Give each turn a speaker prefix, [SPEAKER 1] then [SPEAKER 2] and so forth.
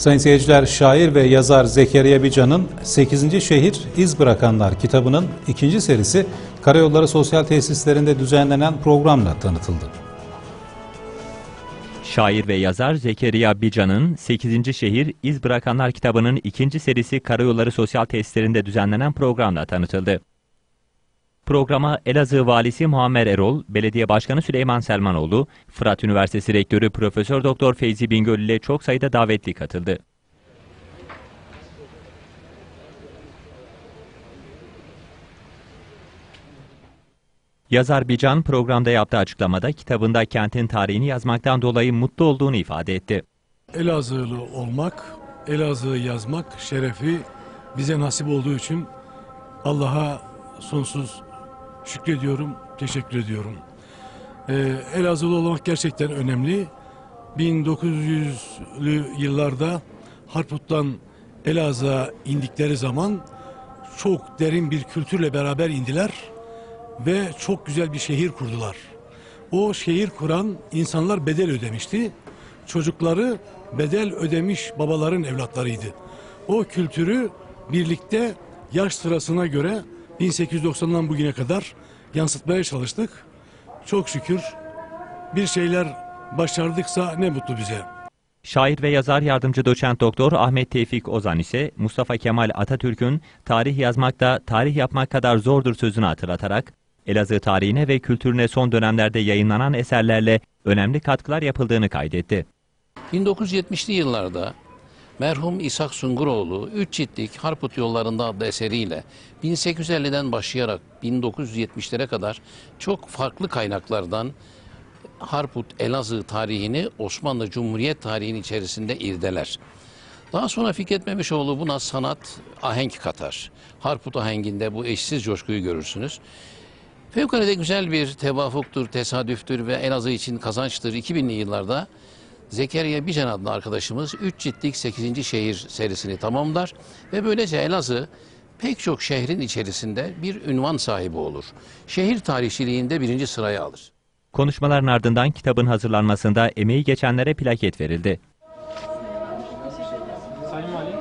[SPEAKER 1] Sayın seyirciler, şair ve yazar Zekeriya Bican'ın 8. Şehir İz Bırakanlar kitabının ikinci serisi Karayolları Sosyal Tesislerinde düzenlenen programla tanıtıldı.
[SPEAKER 2] Şair ve yazar Zekeriya Bican'ın 8. Şehir İz Bırakanlar kitabının ikinci serisi Karayolları Sosyal Tesislerinde düzenlenen programla tanıtıldı. Programa Elazığ Valisi Muammer Erol, Belediye Başkanı Süleyman Selmanoğlu, Fırat Üniversitesi Rektörü Profesör Doktor Feyzi Bingöl ile çok sayıda davetli katıldı. Yazar Bican programda yaptığı açıklamada kitabında kentin tarihini yazmaktan dolayı mutlu olduğunu ifade etti.
[SPEAKER 3] Elazığlı olmak, Elazığ'ı yazmak şerefi bize nasip olduğu için Allah'a sonsuz şükrediyorum, teşekkür ediyorum. Ee, Elazığlı olmak gerçekten önemli. 1900'lü yıllarda Harput'tan Elazığ'a indikleri zaman çok derin bir kültürle beraber indiler ve çok güzel bir şehir kurdular. O şehir kuran insanlar bedel ödemişti. Çocukları bedel ödemiş babaların evlatlarıydı. O kültürü birlikte yaş sırasına göre 1890'dan bugüne kadar yansıtmaya çalıştık. Çok şükür bir şeyler başardıksa ne mutlu bize.
[SPEAKER 2] Şair ve yazar yardımcı doçent doktor Ahmet Tevfik Ozan ise Mustafa Kemal Atatürk'ün tarih yazmakta tarih yapmak kadar zordur sözünü hatırlatarak Elazığ tarihine ve kültürüne son dönemlerde yayınlanan eserlerle önemli katkılar yapıldığını kaydetti.
[SPEAKER 4] 1970'li yıllarda merhum İshak Sunguroğlu Üç Ciltlik Harput Yollarında adlı eseriyle 1850'den başlayarak 1970'lere kadar çok farklı kaynaklardan Harput Elazığ tarihini Osmanlı Cumhuriyet tarihinin içerisinde irdeler. Daha sonra Fikret Memişoğlu buna sanat ahenk katar. Harput ahenginde bu eşsiz coşkuyu görürsünüz. Fevkalade güzel bir tevafuktur, tesadüftür ve Elazığ için kazançtır. 2000'li yıllarda Zekeriya Bican adlı arkadaşımız 3 ciltlik 8. şehir serisini tamamlar ve böylece Elazığ pek çok şehrin içerisinde bir ünvan sahibi olur. Şehir tarihçiliğinde birinci sırayı alır.
[SPEAKER 2] Konuşmaların ardından kitabın hazırlanmasında emeği geçenlere plaket verildi. Sayın Valim,